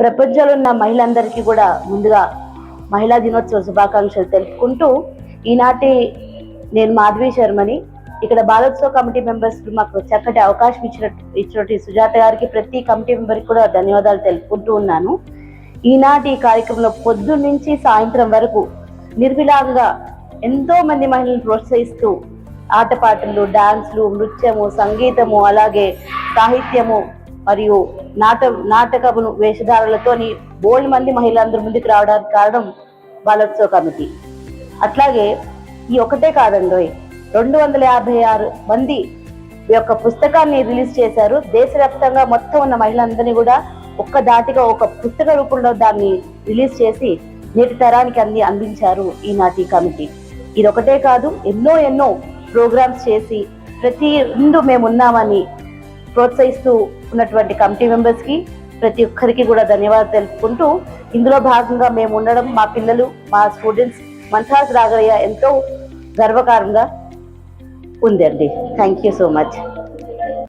ప్రపంచంలో ఉన్న మహిళలందరికీ కూడా ముందుగా మహిళా దినోత్సవ శుభాకాంక్షలు తెలుపుకుంటూ ఈనాటి నేను మాధవి శర్మని. ఇక్కడ బాలోత్సవ కమిటీ మెంబర్స్ మాకు చక్కటి అవకాశం ఇచ్చిన ఇచ్చినటువంటి సుజాత గారికి ప్రతి కమిటీ మెంబర్కి కూడా ధన్యవాదాలు తెలుపుకుంటూ ఉన్నాను. ఈనాటి ఈ కార్యక్రమంలో పొద్దు నుంచి సాయంత్రం వరకు నిర్విలాగగా ఎంతో మంది మహిళలను ప్రోత్సహిస్తూ ఆటపాటలు డాన్స్లు నృత్యము సంగీతము అలాగే సాహిత్యము మరియు నాట నాటకమును వేషధారులతోని బోల్డ్ మంది మహిళలందరూ ముందుకు రావడానికి కారణం బాలోత్సవ కమిటీ. అట్లాగే ఈ ఒకటే కాదండి రెండు వందల యాభై ఆరు మంది ఈ యొక్క పుస్తకాన్ని రిలీజ్ చేశారు. దేశవ్యాప్తంగా మొత్తం ఉన్న మహిళలందరినీ కూడా ఒక్క దాటిగా ఒక పుస్తక రూపంలో దాన్ని రిలీజ్ చేసి నేటి తరానికి అన్ని అందించారు ఈనాటి కమిటీ. ఇది ఒకటే కాదు ఎన్నో ఎన్నో ప్రోగ్రామ్స్ చేసి ప్రతి ఇందు మేము ఉన్నామని ప్రోత్సహిస్తూ ఉన్నటువంటి కమిటీ మెంబర్స్కి ప్రతి ఒక్కరికి కూడా ధన్యవాదాలు తెలుపుకుంటూ ఇందులో భాగంగా మేము ఉండడం మా పిల్లలు మా స్టూడెంట్స్ మంత్రాస్ రాగయ్య ఎంతో గర్వకారంగా ఉందండి. Thank you so much